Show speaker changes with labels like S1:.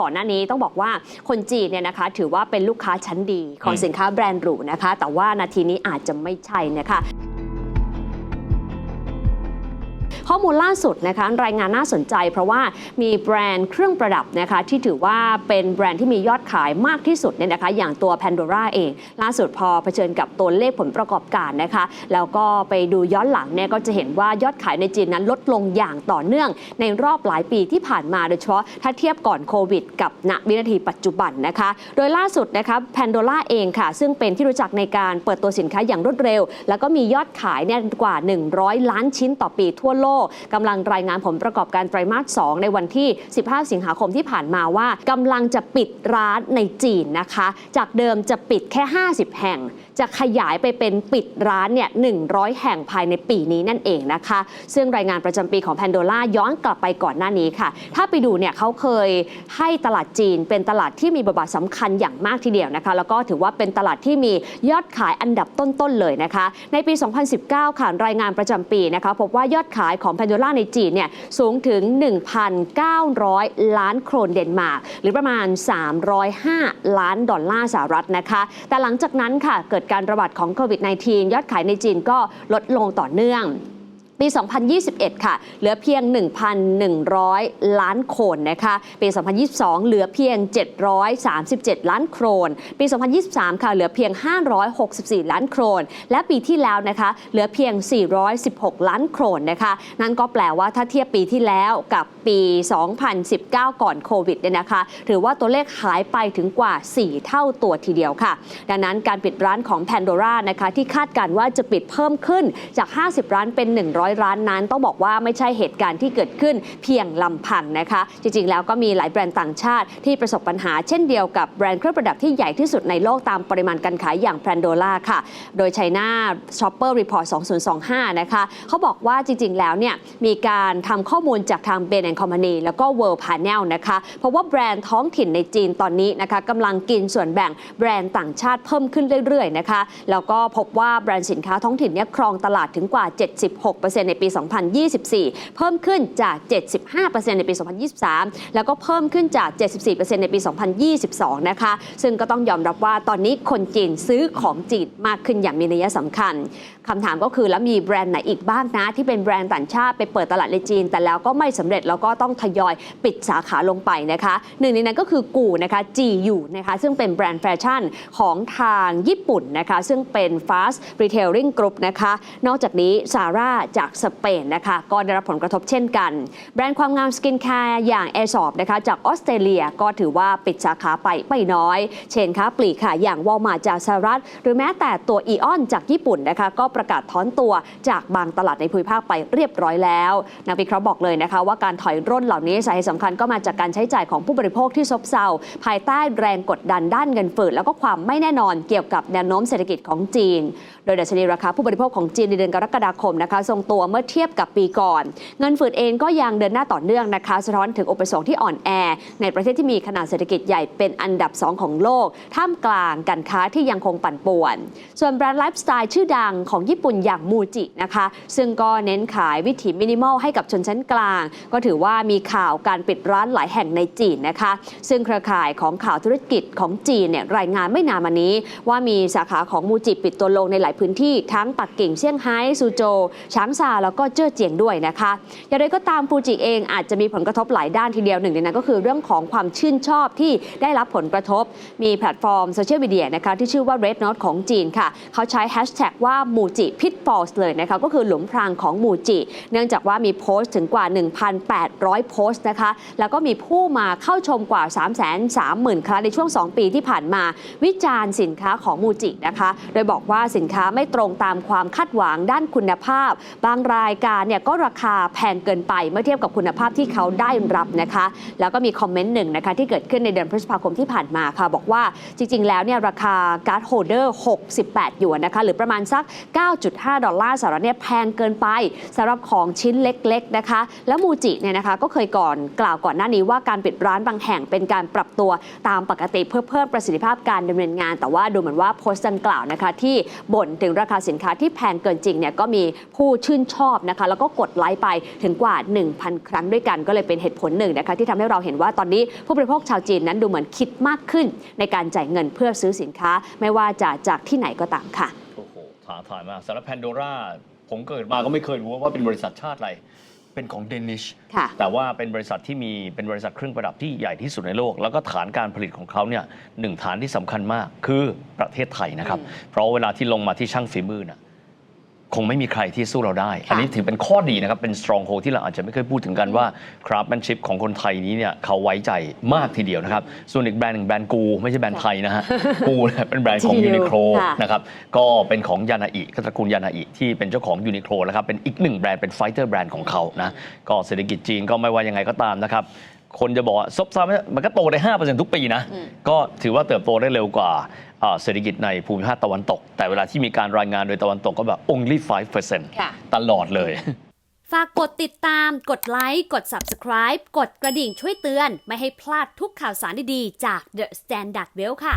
S1: ก่อนหน้านี้ต้องบอกว่าคนจีนเนี่ยนะคะถือว่าเป็นลูกค้าชั้นดีของ
S2: อืม
S1: สินค้าแบรนด์หรูนะคะ แต่ว่านาทีนี้อาจจะไม่ใช่นะคะ ข้อมูลล่าสุดนะคะรายงานน่าสนใจ เพราะว่ามีแบรนด์เครื่องประดับนะคะที่ถือว่าเป็นแบรนด์ที่มียอดขายมากที่สุดเนี่ยนะคะอย่างตัว Pandora เอง ล่าสุดพอเผชิญกับตัวเลขผลประกอบการนะคะแล้วก็ไปดูย้อนหลังเนี่ยก็จะเห็นว่ายอดขายในจีนนั้นลดลงอย่างต่อเนื่อง ในรอบหลายปีที่ผ่านมาโดยเฉพาะถ้าเทียบก่อนโควิด กับณวินาทีปัจจุบันนะคะโดยล่าสุดนะคะ Pandora เองค่ะ ซึ่งเป็นที่รู้จักในการเปิดตัวสินค้าอย่างรวดเร็ว แล้วก็มียอดขายเนี่ยกว่า 100 ล้านชิ้นต่อปีทั่วโลกกำลังรายงานผลประกอบการไตรมาส 2 ในวันที่ 15 สิงหาคมที่ผ่านมาว่ากำลังจะปิดร้านในจีนนะคะ จากเดิมจะปิดแค่ 50 แห่ง จะขยายไปเป็นปิดร้านเนี่ย 100 แห่งภายในปีนี้นั่นเองนะคะ ซึ่งรายงานประจำปีของ Pandora ย้อนกลับไปก่อนหน้านี้ค่ะ ถ้าไปดูเนี่ยเขาเคยให้ตลาดจีนเป็นตลาดที่มีบทบาทสำคัญอย่างมากทีเดียวนะคะ แล้วก็ถือว่าเป็นตลาดที่มียอดขายอันดับต้นๆเลยนะคะ ในปี 2019 ค่ะรายงานประจำปีนะคะพบว่ายอดขายของแพนโดล่าในจีนเนี่ยสูงถึง 1,900 ล้านโครนเดนมาร์กหรือประมาณ 305 ล้านดอลลาร์สหรัฐนะคะ แต่หลังจากนั้นค่ะเกิดการระบาดของโควิด -19 ยอดขายในจีนก็ลดลงต่อเนื่อง ปี 2021 ค่ะ เหลือเพียง 1,100 ล้านโครนนะคะ ปี 2022 เหลือเพียง 737 ล้านโครน ปี 2023 ค่ะ เหลือเพียง 564 ล้านโครน และปีที่แล้วนะคะ เหลือเพียง 416 ล้านโครนนะคะ นั่นก็แปลว่าถ้าเทียบปีที่แล้วกับปี 2019 ก่อนโควิดเนี่ยนะคะ ถือว่าตัวเลขหายไปถึงกว่า 4 เท่าตัวทีเดียวค่ะ ดังนั้นการปิดร้านของ Pandora นะคะ ที่คาดการณ์ว่าจะปิดเพิ่มขึ้นจาก 50 ร้านเป็น 100ร้านนั้น ต้องบอกว่าไม่ใช่เหตุการณ์ที่เกิดขึ้นเพียงลำพังนะคะ จริงๆ แล้วก็มีหลายแบรนด์ต่างชาติที่ประสบปัญหาเช่นเดียวกับแบรนด์เครื่องประดับที่ใหญ่ที่สุดในโลกตามปริมาณการขายอย่าง Pandora ค่ะ โดย China Shopper Report 2025 นะคะเขาบอกว่าจริงๆ แล้วเนี่ยมีการทำข้อมูลจากทาง Bain Company แล้วก็ World Panel นะคะเพราะว่าแบรนด์ท้องถิ่นในจีนตอนนี้นะคะกำลังกินส่วนแบ่งแบรนด์ต่างชาติเพิ่มขึ้นเรื่อยๆนะคะแล้วก็พบว่าแบรนด์สินค้าท้องถิ่นเนี่ยครองตลาดถึงกว่า 76%ในปี 2024 เพิ่มขึ้นจาก 75%ในปี 2023 แล้วก็เพิ่มขึ้นจาก 74%ในปี 2022 นะคะ ซึ่งก็ต้องยอมรับว่าตอนนี้คนจีนซื้อของจีนมากขึ้นอย่างมีนัยสำคัญคำถามก็คือแล้วมีแบรนด์ไหนอีกบ้างนะ ที่เป็นแบรนด์ต่างชาติไปเปิดตลาดในจีน แต่แล้วก็ไม่สำเร็จแล้วก็ต้องทยอยปิดสาขาลงไปนะคะ หนึ่งในนั้นก็คือกูนะคะ GU นะคะซึ่งเป็นแบรนด์แฟชั่นของทางญี่ปุ่นนะคะ ซึ่งเป็น Fast Retailing Group นะคะ นอกจากนี้ซาร่าจะากสเปนนะคะก็ได้รับผลกระทบเช่นกัน แบรนด์ความงามสกินแคร์อย่างเอซอบนะคะจากออสเตรเลียก็ถือว่าปิดสาขาไปไม่น้อย เช่นค้าปลีกค่ะอย่างวอลมาจากสหรัฐ หรือแม้แต่ตัวอีออนจากญี่ปุ่นนะคะก็ประกาศถอนตัวจากบางตลาดในภูมิภาคไปเรียบร้อยแล้วนักวิเคราะห์บอกเลยนะคะ ว่าการถอยร่นเหล่านี้สาเหตุสำคัญก็มาจากการใช้จ่ายของผู้บริโภคที่ซบเซาภายใต้แรงกดดันด้านเงินเฟ้อแล้วก็ความไม่แน่นอนเกี่ยวกับแนวโน้มเศรษฐกิจของจีน โดยดัชนีราคาผู้บริโภคของจีนในเดือนกรกฎาคมนะคะทรงตัวเมื่อเทียบกับปีก่อน เงินฝืดเองก็ยังเดินหน้าต่อเนื่องนะคะสะท้อนถึงอุปสงค์ที่อ่อนแอ ในประเทศที่มีขนาดเศรษฐกิจใหญ่เป็นอันดับ 2 ของโลก ท่ามกลางการค้าที่ยังคงปั่นป่วน ส่วนแบรนด์ไลฟ์สไตล์ชื่อดังของญี่ปุ่นอย่างมูจินะคะ ซึ่งก็เน้นขายวิถีมินิมอลให้กับชนชั้นกลาง ก็ถือว่ามีข่าวการปิดร้านหลายแห่งในจีนนะคะ ซึ่งเครือข่ายของข่าวธุรกิจของจีนเนี่ยรายงานไม่นานมานี้ ว่ามีสาขาของมูจิปิดตัวลงในหลายพื้นที่ทั้งปักกิ่งเซี่ยงไฮ้ซูโจวช้างซาแล้วก็เจ้อเจียงด้วยนะคะอย่างไรก็ตามฟูจิเองอาจจะมีผลกระทบหลายด้านทีเดียวหนึ่งในนั้นก็คือเรื่องของความชื่นชอบที่ได้รับผลกระทบ มีแพลตฟอร์มโซเชียลมีเดียนะคะที่ชื่อว่า Red Note ของจีนค่ะ เขาใช้แฮชแท็กว่ามูจิพิทฟอลส์เลยนะคะก็คือหลุมพรางของมูจิ เนื่องจากว่ามีโพสต์ถึงกว่า 1,800 โพสต์นะคะ แล้วก็มีผู้มาเข้าชมกว่า 330,000 ครั้งในช่วง 2 ปีที่ผ่านมา วิจารณ์สินค้าของมูจินะคะ โดยบอกว่าสินค้าไม่ตรงตามความคาดหวังด้านคุณภาพบางางรายการเนี่ยก็ราคาแพงเกินไปเมื่อเทียบกับคุณภาพที่เขาได้รับนะคะ แล้วก็มีคอมเมนต์หนึ่งนะคะที่เกิดขึ้นในเดือนพฤษภาคมที่ผ่านมาค่ะ บอกว่าจริง ๆ แล้วเนี่ยราคาการ์ดโฮเดอร์ 68 หยวนนะคะ หรือประมาณสัก 9.5 ดอลลาร์สหรัฐเนี่ยแพงเกินไปสำหรับของชิ้นเล็ก ๆ นะคะ แล้วมูจิเนี่ยนะคะก็เคยก่อนกล่าวก่อนหน้านี้ว่าการปิดร้านบางแห่งเป็นการปรับตัวตามปกติเพื่อเพิ่มประสิทธิภาพการดำเนินงาน แต่ว่าดูเหมือนว่าโพสต์ดังกล่าวนะคะที่บ่นถึงราคาสินค้าที่แพงเกินจริงเนี่ยก็มีผู้ชื่นชอบนะคะแล้วก็กดไลค์ไปถึงกว่า 1,000 ครั้งด้วยกัน ก็เลยเป็นเหตุผลหนึ่งนะคะที่ทำให้เราเห็นว่าตอนนี้ผู้บริโภคชาวจีนนั้นดูเหมือนคิดมากขึ้น ในการจ่ายเงินเพื่อซื้อสินค้า ไม่ว่าจะจากที่ไหนก็ตามค่ะ
S2: โอ้โหท้าทายมากสำหรับแพนโดร่าผมเกิดมาก็ไม่เคยรู้ว่าเป็นบริษัทชาติอะไรเป็นของเดนิช
S1: ค่ะ
S2: แต่ว่าเป็นบริษัทที่มีเป็นบริษัทเครื่องประดับที่ใหญ่ที่สุดในโลก แล้วก็ฐานการผลิตของเขาเนี่ยหนึ่งฐานที่สำคัญมากคือประเทศไทยนะครับ เพราะเวลาที่ลงมาที่ช่างฝีมือน่ะ คงไม่มีใครที่สู้เราได้
S1: ค่ะ
S2: อันนี้ถือเป็นข้อดีนะครับ เป็น strong hold ที่เราอาจจะไม่เคยพูดถึงกันว่า craftsmanship ของคนไทยนี้เนี่ยเขาไว้ใจมากทีเดียวนะครับ ส่วนอีกแบรนด์หนึ่งแบรนด์กู ไม่ใช่แบรนด์ไทยนะฮะ กูเนี่ยเป็นแบรนด์ของ
S1: GU
S2: ยูนิโคล
S1: ค่ะ
S2: นะครับ ก็เป็นของยานาอิก็ตระกูลยานาอิที่เป็นเจ้าของยูนิโคลนะครับ เป็นอีกหนึ่งแบรนด์เป็นไฟเตอร์แบรนด์ของเขานะ ก็เศรษฐกิจจีนก็ไม่ว่ายังไงก็ตามนะครับคนจะบอกว่าซบเซาไหมมันก็โตได้ 5%ทุกปีนะ ก็ถือว่าเติบโตได้เร็วกว่าอ่า เศรษฐกิจในภูมิภาคตะวันตก แต่เวลาที่มีการรายงานโดยตะวันตกก็แบบ only 5%
S1: ค่ะ
S2: ตลอดเลย
S3: ฝากกดติดตาม กดไลค์ กด Subscribe กดกระดิ่งช่วยเตือน ไม่ให้พลาดทุกข่าวสารดีๆ จาก The Standard Well ค่ะ